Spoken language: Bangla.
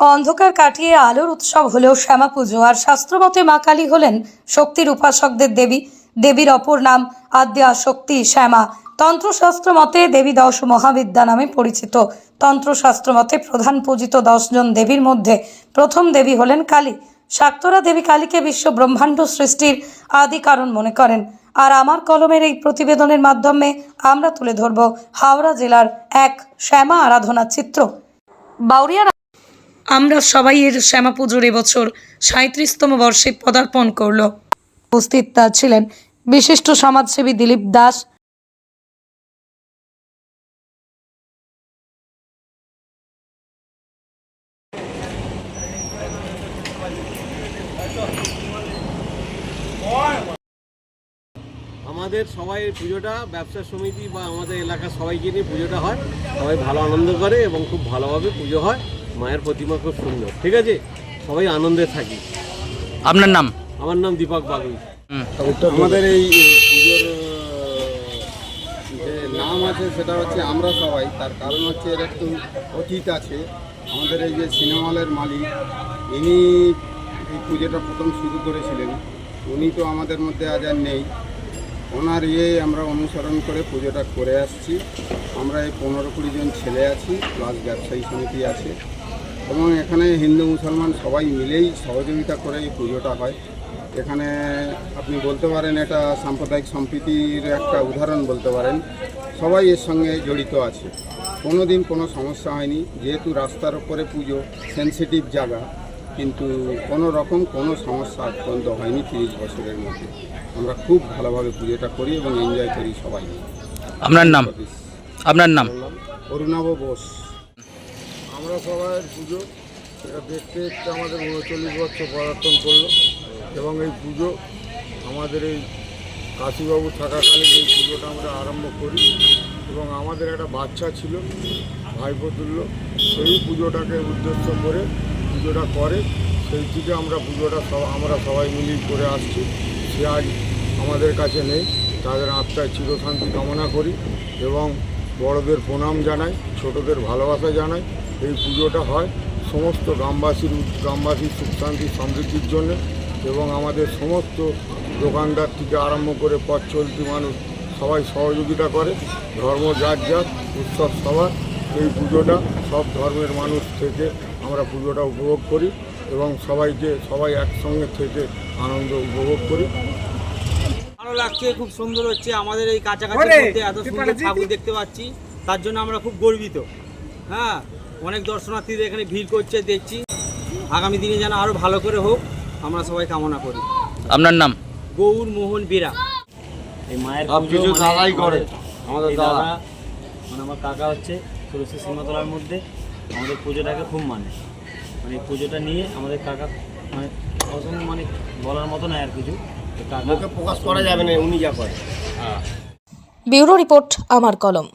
অন্ধকার কাটিয়ে আলোর উৎসব হলেও শ্যামা পুজো আর শাস্ত্রমতে মা কালী হলেন শক্তির উপাসকদের দেবী। দেবীর অপর নাম আদ্যা শক্তি শ্যামা। তন্ত্রশাস্ত্র মতে দেবী দশ মহাবিদ্যা নামে পরিচিত। তন্ত্রশাস্ত্র মতে প্রধান পূজিত দশজন দেবীর মধ্যে প্রথম দেবী হলেন কালী। শাক্তরা দেবী কালীকে বিশ্ব ব্রহ্মাণ্ড সৃষ্টির আদি কারণ মনে করেন। আর আমার কলমের এই প্রতিবেদনের মাধ্যমে আমরা তুলে ধরব হাওড়া জেলার এক শ্যামা আরাধনা চিত্র। বাউরিয়া আমরা সবাই এর শ্যামা পুজোর এবছর সাঁত্রিশতম বর্ষে পদার্পণ করল। উপস্থিত তা ছিলেন বিশিষ্ট সমাজসেবী দিলীপ দাস। আমাদের সবাই পুজোটা ব্যবসা সমিতি বা আমাদের এলাকার সবাইকে নিয়ে পুজোটা হয়। সবাই ভালো আনন্দ করে এবং খুব ভালোভাবে পুজো হয়। মায়ের প্রতিমা খুব সুন্দর। ঠিক আছে? সবাই আনন্দে থাকি। আপনার নাম? আমার নাম দীপক বাগুই। আমাদের এই পুজোর যে নাম আছে সেটা হচ্ছে আমরা সবাই। তার কারণ হচ্ছে এর একটু অতীত আছে। আমাদের এই যে সিনেমা হলের মালিক ইনি এই পুজোটা প্রথম শুরু করেছিলেন। উনি তো আমাদের মধ্যে আজ আর নেই। ওনার ইয়ে আমরা অনুসরণ করে পুজোটা করে আসছি। আমরা এই পনেরো কুড়ি জন ছেলে আছি প্লাস ব্যবসায়ী সমিতি আছে। এবং এখানে হিন্দু মুসলমান সবাই মিলেই সহযোগিতা করে এই পুজোটা হয়। এখানে আপনি বলতে পারেন এটা সাম্প্রদায়িক সম্প্রীতির একটা উদাহরণ বলতে পারেন। সবাই এর সঙ্গে জড়িত আছে। কোনো দিন কোনো সমস্যা হয়নি। যেহেতু রাস্তার ওপরে পুজো সেন্সিটিভ জায়গা কিন্তু কোনো রকম কোনো সমস্যা আজ পর্যন্ত হয়নি তিরিশ বছরের মধ্যে। আমরা খুব ভালোভাবে পুজোটা করি এবং এনজয় করি সবাই আপনার নাম? আপনার নাম? অরুণাভ বোস। আমরা সবাই পুজো, এটা দেখতে দেখতে আমাদের উনচল্লিশ বছর পদার্পণ করল। এবং এই পুজো আমাদের এই কাশীবাবু থাকাকালীন এই পুজোটা আমরা আরম্ভ করি। এবং আমাদের একটা বাচ্চা ছিল, ভাইপো তুল্য, সেই পুজোটাকে উদ্দেশ্য করে পুজোটা করে। সেই থেকে আমরা পুজোটা সব, আমরা সবাই মিলেই করে আসছি। সে আজ আমাদের কাছে নেই। তাদের আত্মায় চিরশান্তি কামনা করি এবং বড়দের প্রণাম জানাই, ছোটদের ভালোবাসা জানাই। এই পুজোটা হয় সমস্ত গ্রামবাসীর গ্রামবাসীর সুখ শান্তি সমৃদ্ধির জন্য এবং আমাদের সমস্ত দোকানদার থেকে আরম্ভ করে পথ চলতি মানুষ সবাই সহযোগিতা করে। ধর্ম যার যার উৎসব সবার। এই পুজোটা সব ধর্মের মানুষ থেকে আমরা পুজোটা উপভোগ করি এবং সবাইকে সবাই একসঙ্গে থেকে আনন্দ উপভোগ করি। ভালো লাগছে খুব সুন্দর হচ্ছে। আমাদের এই কাছাকাছি এত সুন্দর ঠাকুর দেখতে পাচ্ছি। তার জন্য আমরা খুব গর্বিত। হ্যাঁ অনেক দর্শনার্থীদের এখানে ভিড় করছে দেখছি। আগামী দিনে যেন আরও ভালো করে হোক আমরা সবাই কামনা করি। আপনার নাম? গৌর মোহন বেরা এই মায়ের সব কিছু মানে দাদাই করে, আমাদের দাদা। মানে আমার কাকা হচ্ছে তুলসী সিংহতলার মধ্যে। আমাদের পুজোটাকে খুব মানে। মানে এই পুজোটা নিয়ে আমাদের কাকা মানে অসম মানে বলার মতো নয় আর কিছু। তো কাকা প্রকাশ করা যাবে না উনি যা করে। ব্যুরো রিপোর্ট আমার কলম।